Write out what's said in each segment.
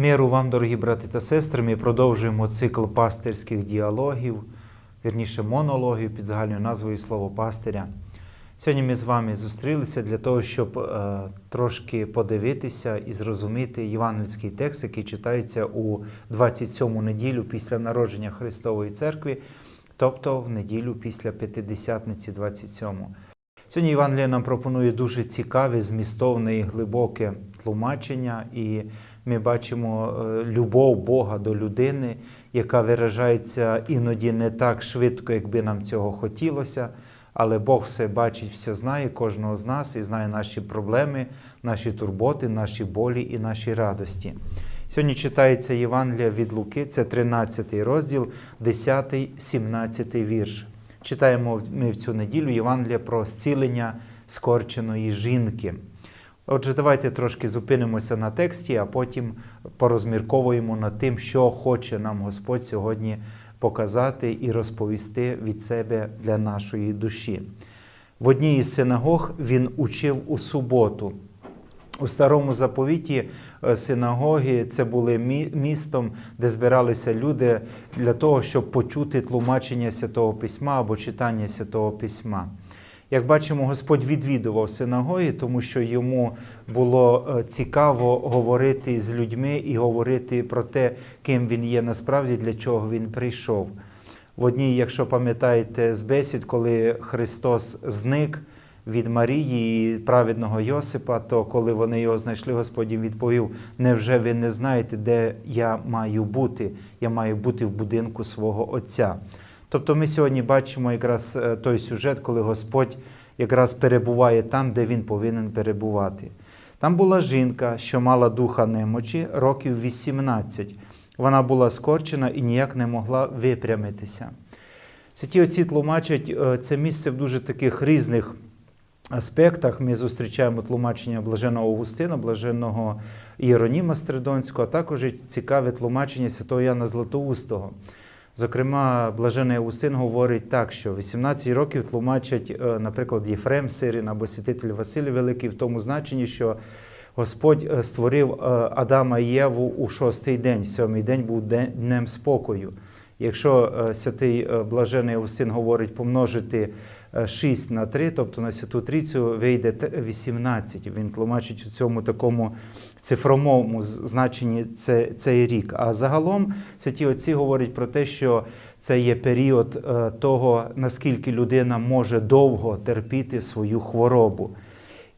Миру вам, дорогі брати та сестри, ми продовжуємо цикл пастирських діалогів, вірніше монологів під загальною назвою Слово пастиря. Сьогодні ми з вами зустрілися для того, щоб е, трошки подивитися і зрозуміти євангельський текст, який читається у 27-му неділю після народження Христової Церкви, тобто в неділю після П'ятидесятниці 27-му. Сьогодні Євангелія нам пропонує дуже цікаве, змістовне і глибоке тлумачення, і ми бачимо е, любов Бога до людини, яка виражається іноді не так швидко, як би нам цього хотілося. Але Бог все бачить, все знає кожного з нас і знає наші проблеми, наші турботи, наші болі і наші радості. Сьогодні читається Євангелія від Луки, це 13 розділ, 10-17 вірш. Читаємо ми в цю неділю Євангелія про зцілення скорченої жінки. Отже, давайте трошки зупинимося на тексті, а потім порозмірковуємо над тим, що хоче нам Господь сьогодні показати і розповісти від себе для нашої душі. В одній із синагог він учив у суботу. У старому заповіті е, синагоги це були містом, де збиралися люди для того, щоб почути тлумачення Святого Письма або читання Святого Письма. Як бачимо, Господь відвідував синагоги, тому що йому було е, цікаво говорити з людьми і говорити про те, ким він є насправді, для чого він прийшов. В одній, якщо пам'ятаєте, з бесід, коли Христос зник від Марії і праведного Йосипа, то коли вони його знайшли, Господь їм відповів: Невже ви не знаєте, де я маю бути? Я маю бути в будинку свого Отця. Тобто ми сьогодні бачимо якраз е, той сюжет, коли Господь якраз перебуває там, де він повинен перебувати. Там була жінка, що мала духа немочі, років 18. Вона була скорчена і ніяк не могла випрямитися. Святі отці тлумачать е, це місце в дуже таких різних аспектах. Ми зустрічаємо тлумачення блаженого Августина, блаженого Іероніма Стридонського, а також цікаве тлумачення святого Яна Златоустого. Зокрема, блажений Августин говорить так, що 18 років тлумачать, е, наприклад, Єфрем Сирин або святитель Василь Великий в тому значенні, що Господь е, створив е, Адама і Єву у шостий день, сьомий день був днем спокою. Якщо е, святий е, блажений Августин говорить помножити е, 6 на 3, тобто на святу трійцю вийде те- 18. Він тлумачить у цьому такому цифровому з- значенні це, цей рік. А загалом святі отці говорять про те, що це є період е, того, наскільки людина може довго терпіти свою хворобу.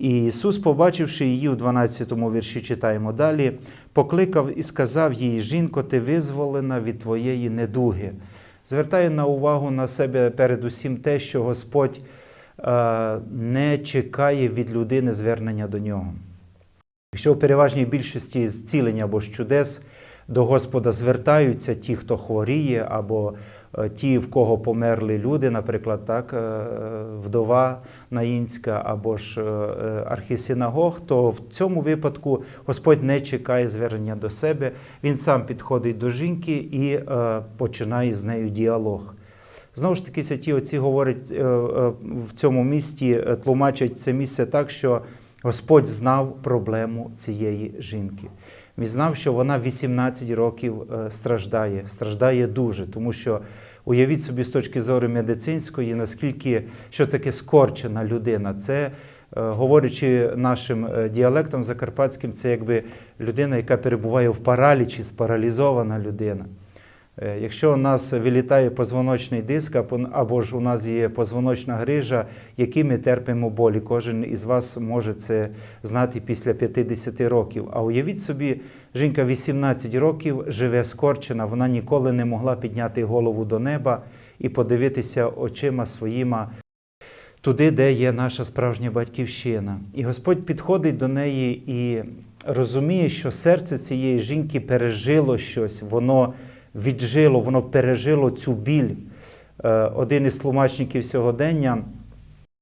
І Ісус, побачивши її у 12-му вірші, читаємо далі, покликав і сказав їй: Жінко, ти визволена від твоєї недуги. Звертає на увагу на себе передусім те, що Господь е, не чекає від людини звернення до нього. Якщо в переважній більшості зцілення або чудес до Господа звертаються ті, хто хворіє, або ті, в кого померли люди, наприклад, так, е, вдова Наїнська або ж е, е, архісинагог, то в цьому випадку Господь не чекає звернення до себе, Він сам підходить до жінки і е, починає з нею діалог. Знову ж таки, святі отці говорять е, е, в цьому місті, е, тлумачать це місце так, що Господь знав проблему цієї жінки. Він знав, що вона 18 років е, страждає, страждає дуже, тому що уявіть собі з точки зору медицинської, наскільки що таке скорчена людина. Це, е, говорячи нашим е, діалектом закарпатським, це якби людина, яка перебуває в паралічі, спаралізована людина. Е, Якщо у нас вилітає позвоночний диск, або- або ж у нас є позвоночна грижа, які ми терпимо болі, кожен із вас може це знати після 50 років. А уявіть собі, жінка 18 років живе скорчена, вона ніколи не могла підняти голову до неба і подивитися очима своїми туди, де є наша справжня батьківщина. І Господь підходить до неї і розуміє, що серце цієї жінки пережило щось, воно віджило, воно пережило цю біль. Е, Один із тлумачників сьогодення,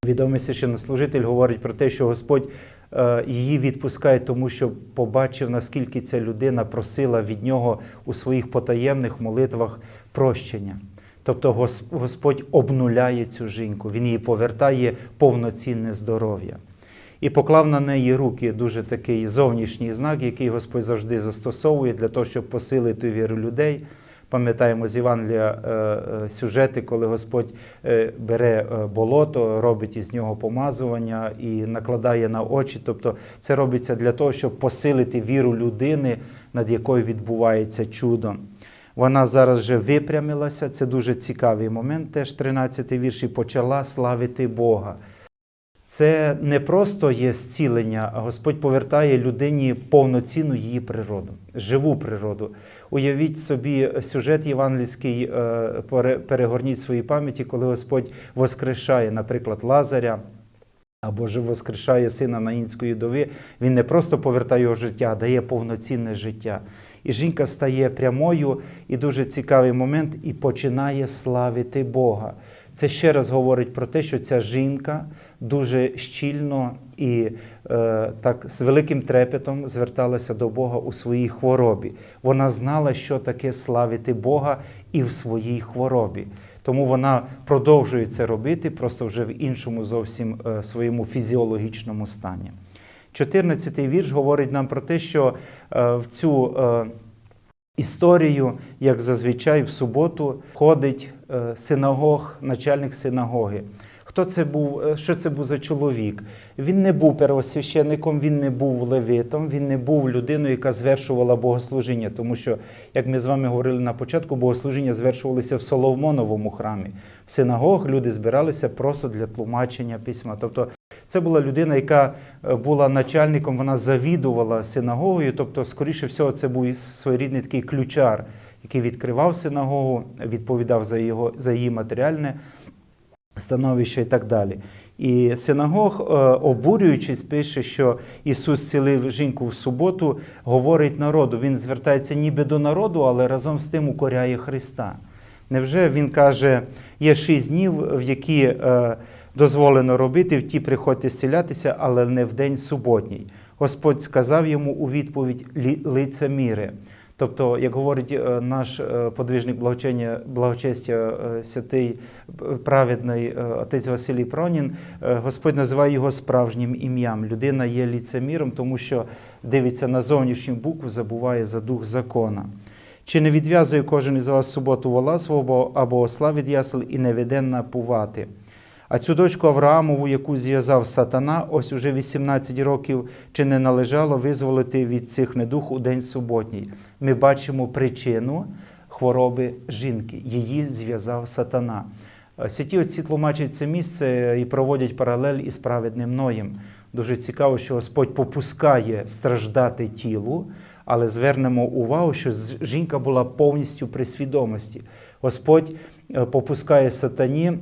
відомий священнослужитель, говорить про те, що Господь е, її відпускає, тому що побачив, наскільки ця людина просила від нього у своїх потаємних молитвах прощення. Тобто Господь обнуляє цю жінку, Він їй повертає повноцінне здоров'я. І поклав на неї руки дуже такий зовнішній знак, який Господь завжди застосовує для того, щоб посилити віру людей. Пам'ятаємо з Євангелія е, е, сюжети, коли Господь е, бере болото, робить із нього помазування і накладає на очі. Тобто це робиться для того, щоб посилити віру людини, над якою відбувається чудо. Вона зараз вже випрямилася. Це дуже цікавий момент. Теж 13-й вірш і почала славити Бога. Це не просто є зцілення, а Господь повертає людині повноцінну її природу, живу природу. Уявіть собі сюжет євангельський, е, перегорніть в своїй пам'яті, коли Господь воскрешає, наприклад, Лазаря. Або ж воскрешає сина наїнської дови, він не просто повертає його життя, а дає повноцінне життя. І жінка стає прямою, і дуже цікавий момент, і починає славити Бога. Це ще раз говорить про те, що ця жінка дуже щільно і е, так з великим трепетом зверталася до Бога у своїй хворобі. Вона знала, що таке славити Бога і в своїй хворобі. Тому вона продовжує це робити, просто вже в іншому зовсім е, своєму фізіологічному стані. 14-й вірш говорить нам про те, що е, в цю е, історію, як зазвичай в суботу, ходить синагог, начальник синагоги. Хто це був, е, що це був за чоловік? Він не був первосвященником, він не був левитом, він не був людиною, яка звершувала богослужіння. Тому що, як ми з вами говорили на початку, богослужіння звершувалися в Соломоновому храмі. В синагог люди збиралися просто для тлумачення письма. Тобто це була людина, яка е, була начальником, вона завідувала синагогою. Тобто, скоріше всього, це був своєрідний такий ключар, який відкривав синагогу, відповідав за, його, за її матеріальне становище і так далі. І синагог, е, обурюючись, пише, що Ісус цілив жінку в суботу, говорить народу. Він звертається ніби до народу, але разом з тим укоряє Христа. Невже він каже, є шість днів, в які е, дозволено робити, в ті приходьте зцілятися, але не в день суботній. Господь сказав йому у відповідь «Лі- лицеміре. Тобто, як говорить е, наш е, подвижник благочення, благочестя е, святий праведний отець Василій Пронін, Господь називає його справжнім ім'ям. Людина є ліцеміром, тому що дивиться на зовнішню букву, забуває за дух закона. Чи не відв'язує кожен із вас суботу вола свого або осла від ясел і не веде напувати? А цю дочку Авраамову, яку зв'язав сатана, ось уже 18 років, чи не належало визволити від цих недух у день суботній? Ми бачимо причину хвороби жінки. Її зв'язав сатана. Святі отці тлумачать це місце і проводять паралель із праведним Ноєм. Дуже цікаво, що Господь попускає страждати тілу, але звернемо увагу, що жінка була повністю при свідомості. Господь е, попускає сатані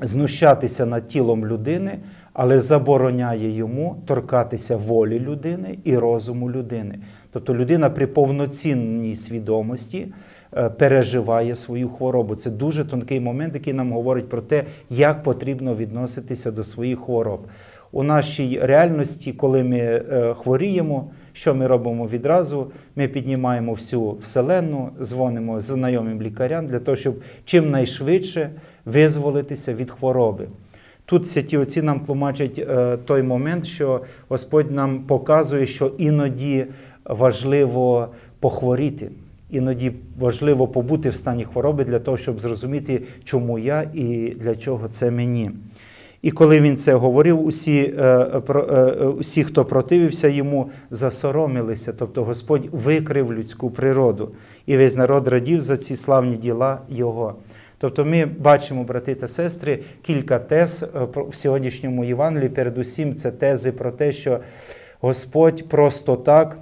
знущатися над тілом людини, але забороняє йому торкатися волі людини і розуму людини. Тобто людина при повноцінній свідомості е, переживає свою хворобу. Це дуже тонкий момент, який нам говорить про те, як потрібно відноситися до своїх хвороб. У нашій реальності, коли ми е, хворіємо, що ми робимо відразу? Ми піднімаємо всю вселенну, дзвонимо знайомим лікарям для того, щоб чимнайшвидше визволитися від хвороби. Тут святі отці нам тлумачать е, той момент, що Господь нам показує, що іноді важливо похворіти, іноді важливо побути в стані хвороби для того, щоб зрозуміти, чому я і для чого це мені. І коли він це говорив, усі, е, е, усі, хто противився йому, засоромилися. Тобто Господь викрив людську природу, і весь народ радів за ці славні діла Його. Тобто ми бачимо, брати та сестри, кілька тез е, в сьогоднішньому Євангелії. Передусім, це тези про те, що Господь просто так.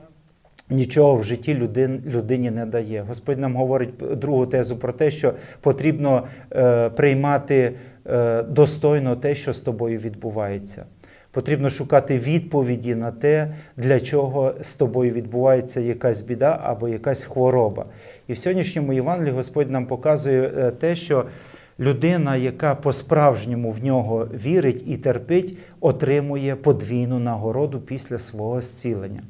Нічого в житті людин, людині не дає. Господь нам говорить другу тезу про те, що потрібно е, приймати е, достойно те, що з тобою відбувається. Потрібно шукати відповіді на те, для чого з тобою відбувається якась біда або якась хвороба. І в сьогоднішньому Євангелії Господь нам показує е, те, що людина, яка по-справжньому в нього вірить і терпить, отримує подвійну нагороду після свого зцілення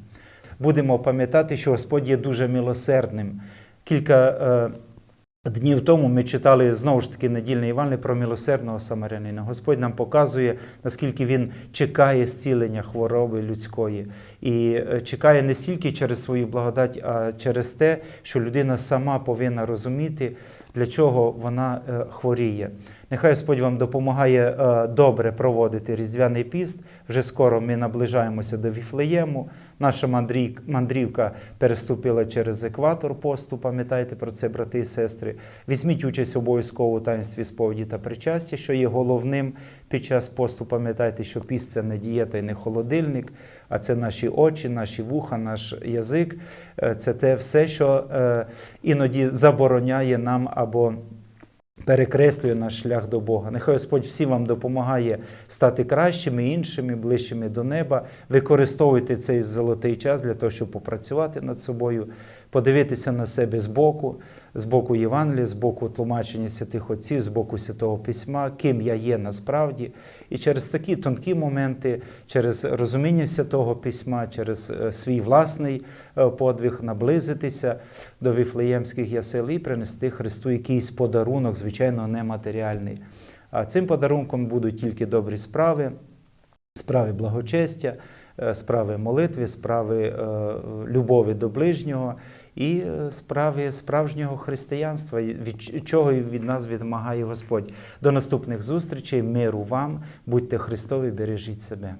будемо пам'ятати, що Господь є дуже милосердним. Кілька е, Днів тому ми читали знову ж таки недільний Іван про милосердного самарянина. Господь нам показує, наскільки він чекає зцілення хвороби людської, і е, чекає не стільки через свою благодать, а через те, що людина сама повинна розуміти, для чого вона е, хворіє. Нехай Господь вам допомагає е, добре проводити різдвяний піст. Вже скоро ми наближаємося до Віфлеєму. Наша мандрівка переступила через екватор посту. Пам'ятайте про це, брати і сестри. Візьміть участь обов'язково у таїнстві сповіді та причастя, що є головним під час посту. Пам'ятайте, що піст це не дієта і не холодильник, а це наші очі, наші вуха, наш язик. Е, Це те все, що е, іноді забороняє нам або перекреслює наш шлях до Бога. Нехай Господь всім вам допомагає стати кращими, іншими, ближчими до неба. Використовуйте цей золотий час для того, щоб попрацювати над собою, подивитися на себе збоку, з боку Євангелія, з боку тлумачення святих отців, з боку Святого Письма, ким я є насправді. І через такі тонкі моменти, через розуміння Святого Письма, через е, свій власний е, подвиг наблизитися до віфлеємських ясел і принести Христу якийсь подарунок, звичайно, нематеріальний. А цим подарунком будуть тільки добрі справи, справи благочестя, справи молитви, справи е, любові до ближнього і е, справи справжнього християнства, від чого від нас відмагає Господь. До наступних зустрічей, миру вам, будьте Христові, бережіть себе.